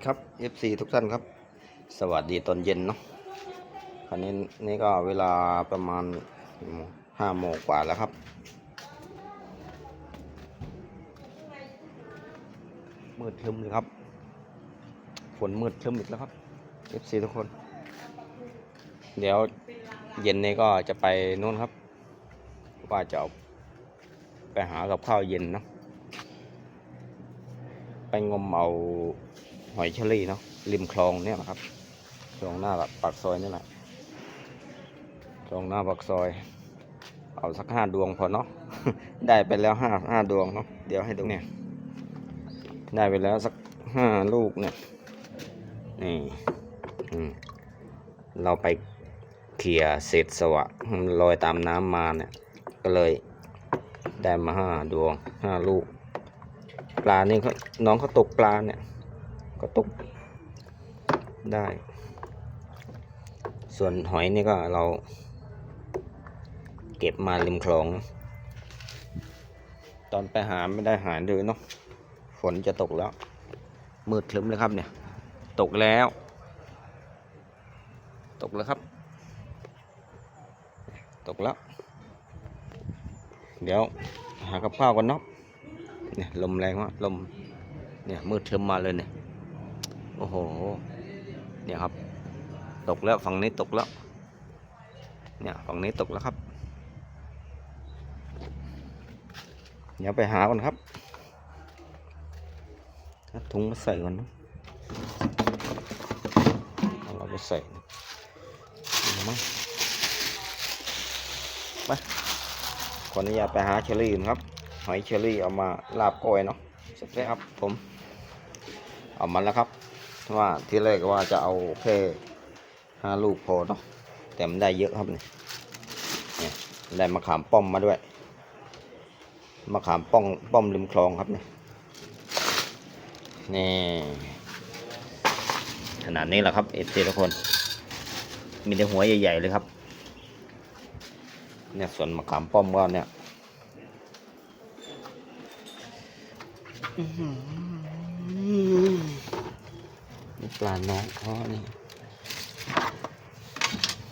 ดีครับ FC ทุกท่านครับ สวัสดีตอนเย็นเนาะคราวนี้นี่ก็เวลาประมาณห้าโมงกว่าแล้วครับ มืดครึ้มเลยครับ ฝนมืดครึ้มอีกแล้วครับ FC ทุกคน เดี๋ยวเย็นนี้ก็จะไปนู่นครับ ว่าจะาไปหากับข้าวเย็นเนาะไปงมเอา หอยเชอรี่เนาะริมคลองเนี่ยนะครับคลองหน้าปากซอยนี่แหละคลองหน้าปากซอย เอาสักห้าดวงพอเนาะได้ไปแล้วห้าห้าดวงเนาะเดี๋ยวให้ดูเนี่ยได้ไปแล้วสักห้าลูกเนี่ยนี่เราไปเขี่ยเศษสวะลอยตามน้ำมาเนี่ยก็เลยได้มาห้าดวงห้าลูก ปลานี่เขาน้องเขาตกปลาเนี่ย ก็ตุกได้ ส่วนหอยนี่ก็เราเก็บมาริมคลอง ตอนไปหาไม่ได้หาเลยเนาะฝนจะตกแล้ว มืดคลึ้มเลยครับเนี่ย ตกแล้ว ตกแล้วครับ ตกแล้ว เดี๋ยวหากับข้าวกันเนาะเนี่ยลมแรงมากลมเนี่ยมืดเทิมมาเลยเนี่ย โอ้โห เนี่ยครับ ตกแล้วฝั่งนี้ตกแล้ว เนี่ยฝั่งนี้ตกแล้วครับ เดี๋ยวไปหาก่อนครับถุงมาใส่ก่อนนะเราไปใส่มั้งไปขออนุญาตไปหาเชอรี่ก่อนครับ หอยเชอรี่เอามาลาบก้อยเนาะเสร็จแล้วครับผม เอามาแล้วครับ ว่าที่แรกว่าจะเอาแค่ห้าลูกพอเนาะแต่มันได้เยอะครับเนี่ยเนี่ยได้มะขามป้อมมาด้วยมะขามป้องป้อมริมคลองครับเนี่ยนี่ขนาดนี้แหละครับเอฟซีทุกคน มีแต่หัวใหญ่ ๆ เลยครับ เนี่ยส่วนมะขามป้อมก็เนี่ย นี่ปลาน้องเขานี่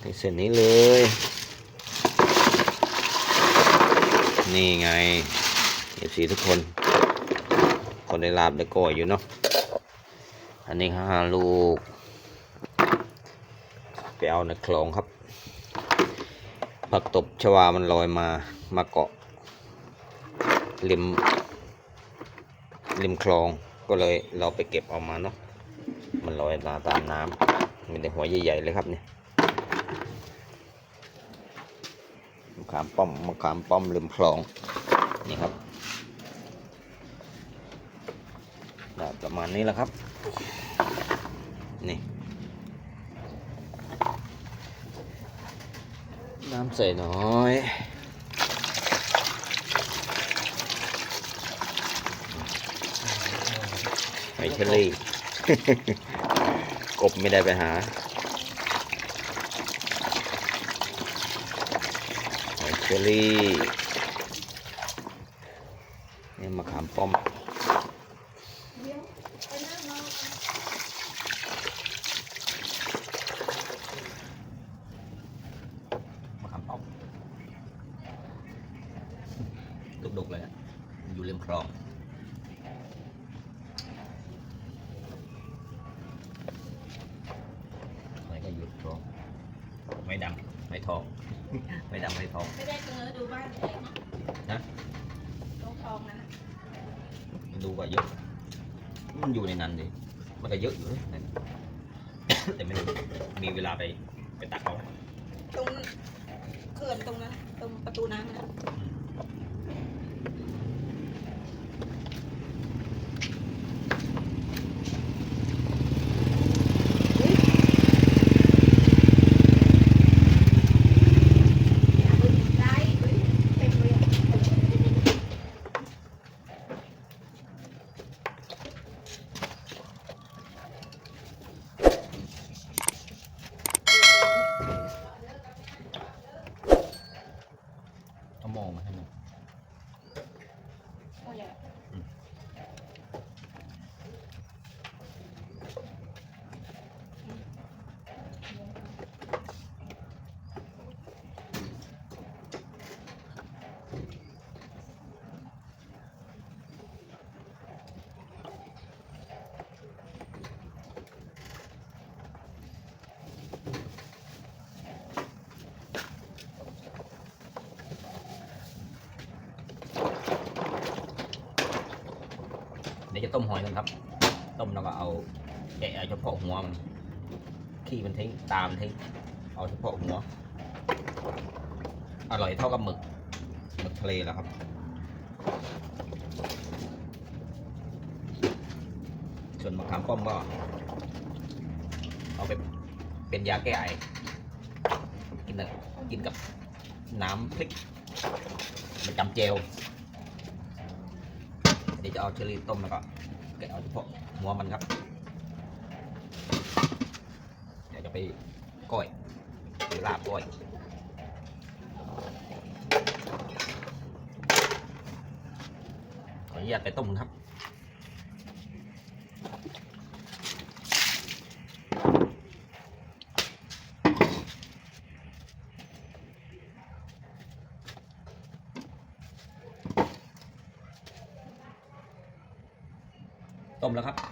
ในเส้นนี้เลย นี่ไงเอฟซีทุกคน คนได้ลาบได้ก่อยอยู่เนาะอันนี้ห้าลูก ไปเอาในคลองครับ ผักตบชวามันลอยมามาเกาะริมริมคลองก็เลยเราไปเก็บออกมาเนาะ ลอยมาตามน้ำมีแต่หัวใหญ่ๆเลยครับเนี่ยมะขามป้อมมะขามป้อมริมคลองนี่ครับประมาณนี้แหละครับ นี่น้ำใส่น้อยหอเชอรี่ กบไม่ได้ไปหาหอยเชอรี่นี่มะขามป้อมมะขามป้อมดุกๆเลยอะอยู่ริมคลอง มีเวลาไปไปตักเอาตรงเขื่อนตรงนั้นตรงประตูน้ำนะได้เฮ้ยเต็มเลยอะ เอามองมาให้มัน โจะต้มหอยกันครับ ต้มแล้วก็เอาแกะเฉพาะหัวมัน ขี้มันทิ้งตามทิ้ง เอาเฉพาะหัว อร่อยเท่ากับหมึก หมึกทะเลแล้วครับ ส่วนมะขามป้อมก็ เอาไปเป็นยาแก้ไอ กินนะกินกับน้ำพริกมันจำเจลเดี๋ยวจะเอาเชอรี่ต้มแล้วก็ เอาเฉพาะหัวมันครับ เดี๋ยวจะไปก้อยไปลาบก้อยขออนุญาตไปต้มครับ มแล้วครับ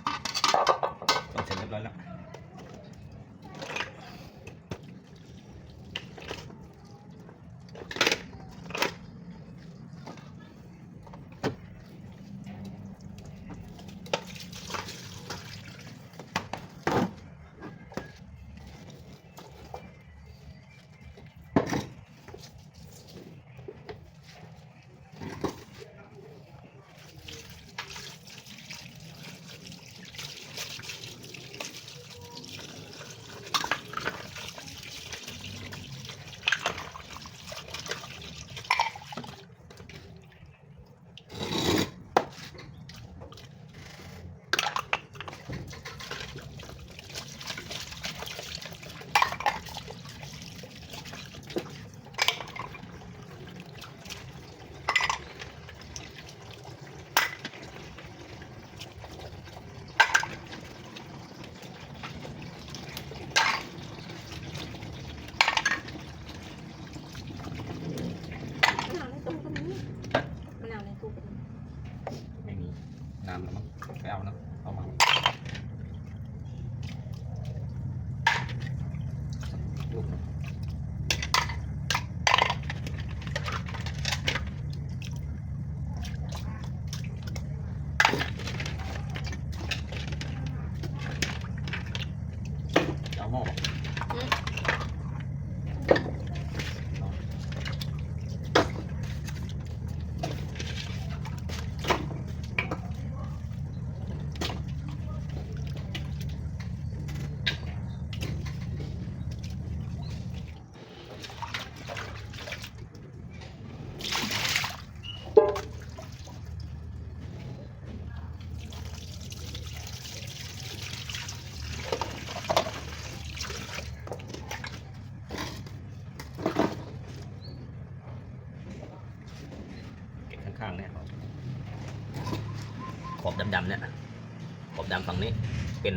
ฝั่งนี้เป็น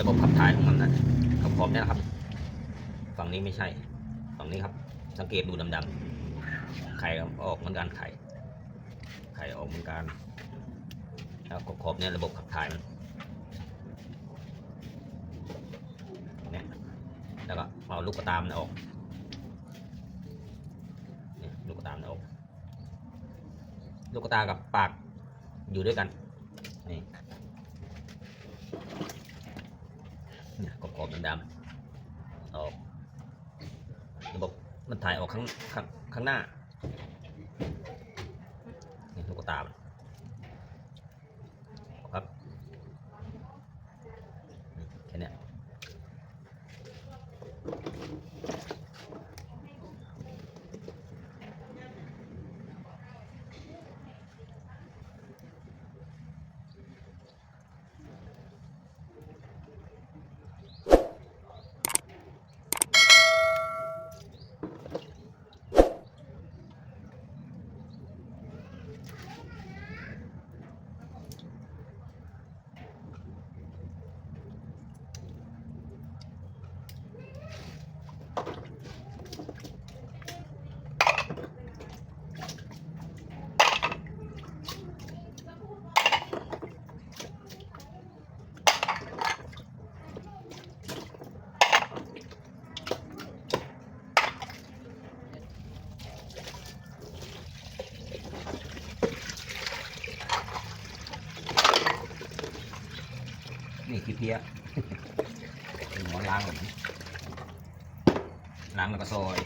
ระบบขับถ่ายของมันนะขอบขอบเนี่ยนะครับ ฝั่งนี้ไม่ใช่ ฝั่งนี้ครับ สังเกตดูดำๆไข่ออกเหมือนกันไข่ไข่ออกเหมือนกันแล้วขอบขอบเนี่ยระบบขับถ่ายมันเนี่ยแล้วก็เอาลูกกระตามนออกเนี่ยลูกกระตามนออก ลูกตากับปากอยู่ด้วยกันเนี่ยขอบๆ ดำออกระบบมันถ่ายออกข้างข้างข้างหน้า นี่ลูกตามัน ล้างแล้วก็ซอย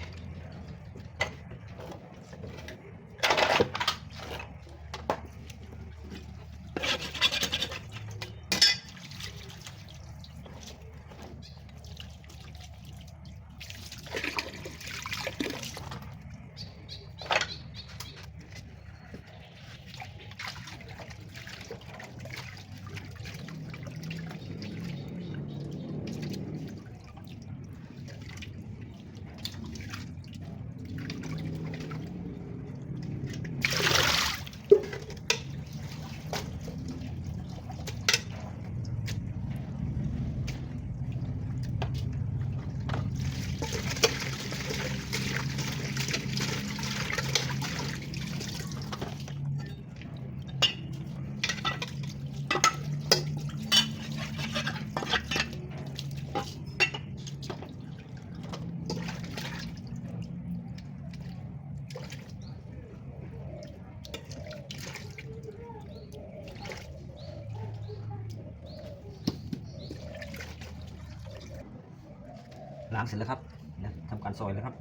างเสร็จแล้วครับนะทำการซอยแล้วครับ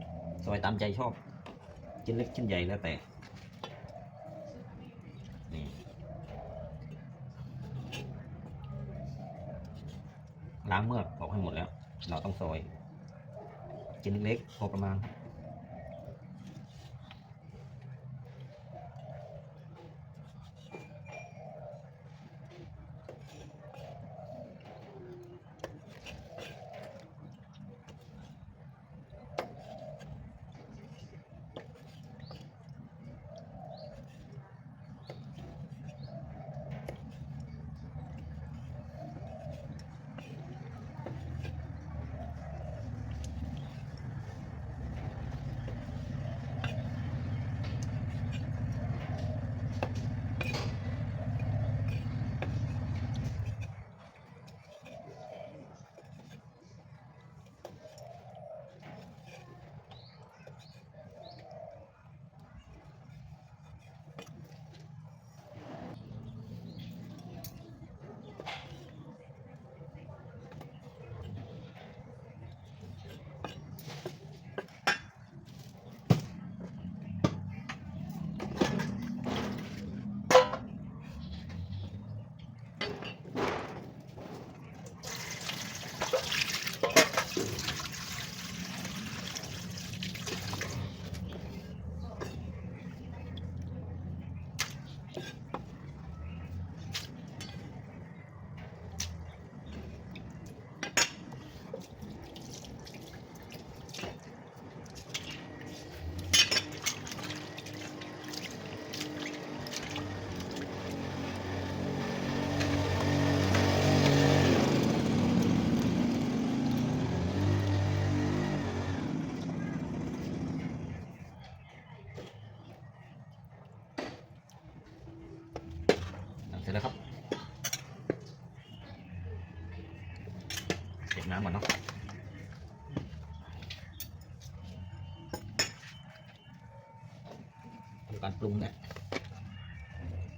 ซอยตามใจชอบชิ้นเล็กชิ้นใหญ่แล้วแต่นี่ล้างเมือกออกให้หมดแล้ว เราต้องซอยชิ้นเล็กพอประมาณ เสร็จแล้วครับเก็บน้ำก่อนเนาะทำการปรุงเนี่ย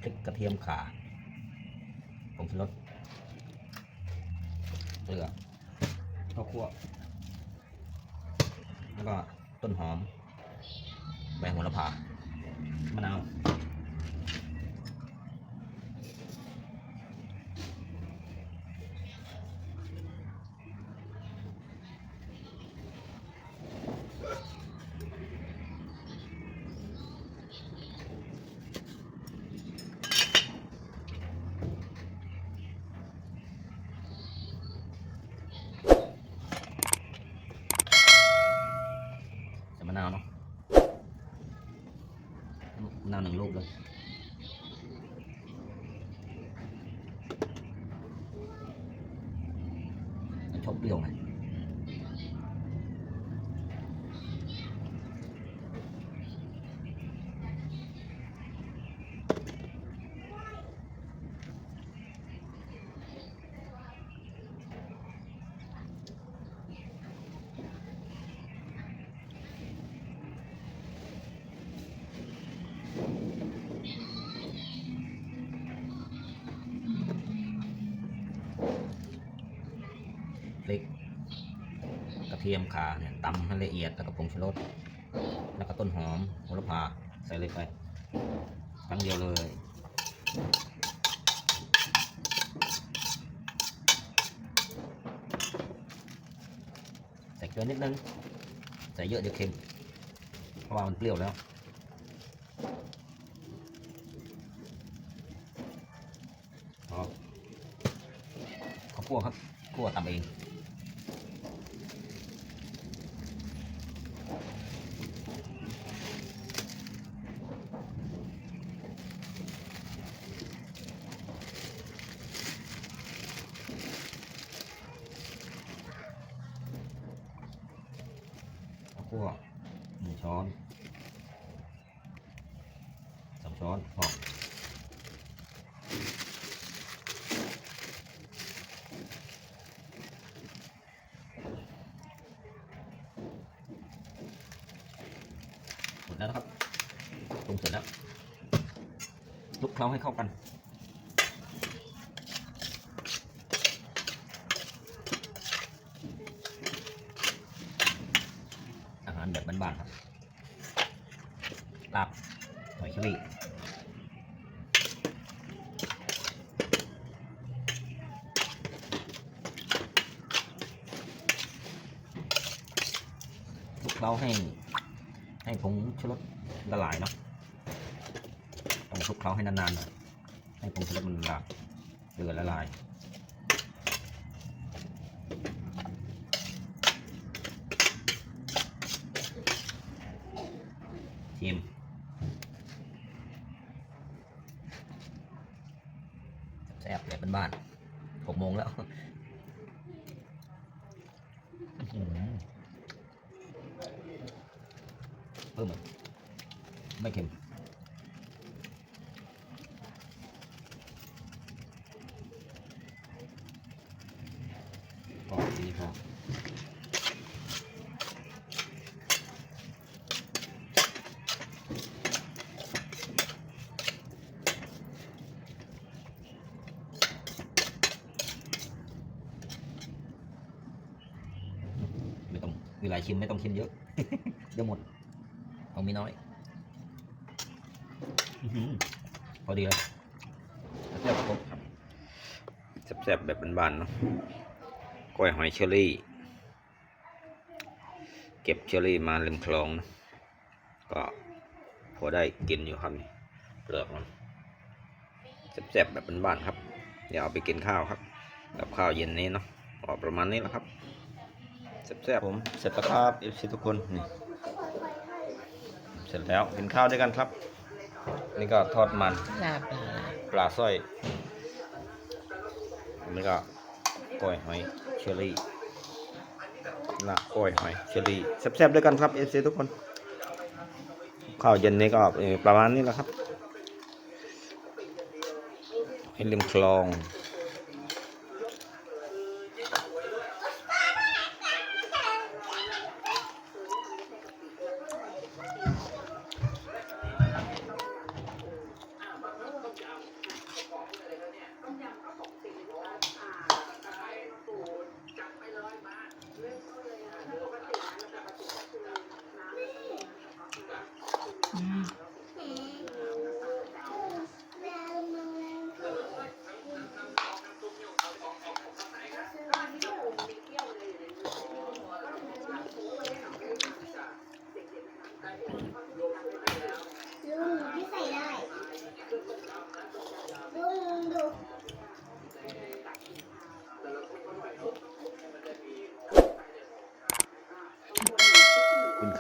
พริกกระเทียมข่าผงชูรสเกลือข้าวคั่วแล้วก็ต้นหอมใบโหระพา ทียมขาเนี่ยตำให้ละเอียดแล้วก็ผงชูรสแล้วก็ต้นหอมโหระพาใส่เลยไปครั้งเดียวเลยใส่เกลือนิดนึงใส่เยอะเดี๋ยวเค็มเพราะว่ามันเปรี้ยวแล้วเอข้าวคั่วครับคั่วตำเอง ข้าวคั่วหนึ่งช้อนสอง ช้อนพอหมดแล้วนะครับปรุงเสร็จแล้วคลุกเคล้าให้เข้ากัน อาหารแบบบ้านๆครับลาบหอยเชอรี่คลุก เคล้าให้ให้ผงชูรสละลายเนาะต้องคลุกเคล้าให้นานๆหน่อยให้ผงชูรสมันละลายเดือดละลาย ชิมแซ่บแบบบ้านๆหกโมงแล้วอื้อหือเพิ่มอีกไม่เค็ม ก็นี่พอไม่ต้องเวลาชิมไม่ต้องชิมเยอะ เดี๋ยวหมดเอามีน้อยอื้อหือพอดีเลยแซ่บครบครับแซ่บๆแบบบ้านๆเนาะ กล้วยหอยเชอรี่ เก็บเชอรี่มาริมคลองนะก็พอได้กินอยู่ครับนี่เปลือกมันแซ่บๆแบบบ้านๆครับ เดี๋ยวเอาไปกินข้าวครับ กับข้าวเย็นนี้เนาะออกประมาณนี้แหละครับแซ่บๆผมเสร็จแล้วครับเอฟซีทุกคนนี่เสร็จแล้วกินข้าวด้วยกันครับ นี่ก็ทอดมันลาบลาปลาสร้อยอันนี่ก็กล้อยหอยเช อรี่ลาบกล้อยหอยเชอรี่แซ่บๆด้วยกันครับเอฟซีทุกคน ข้าวเย็นนี้ก็เอ่อประมาณนี้แหละครับ ให้ริมคลอง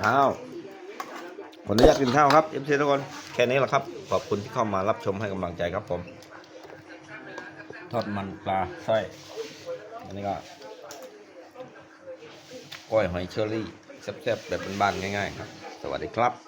ข้าวขออนุญาตกินข้าวครับเอฟซีทุกคนแค่นี้แหละครับ ขอบคุณที่เข้ามารับชมให้กำลังใจครับผมทอดมันปลาไส้อยอันนี้ก็กล้อยหอยเชอรี่แซ่บๆแบบบ้านๆง่าย ๆ ครับ สวัสดีครับ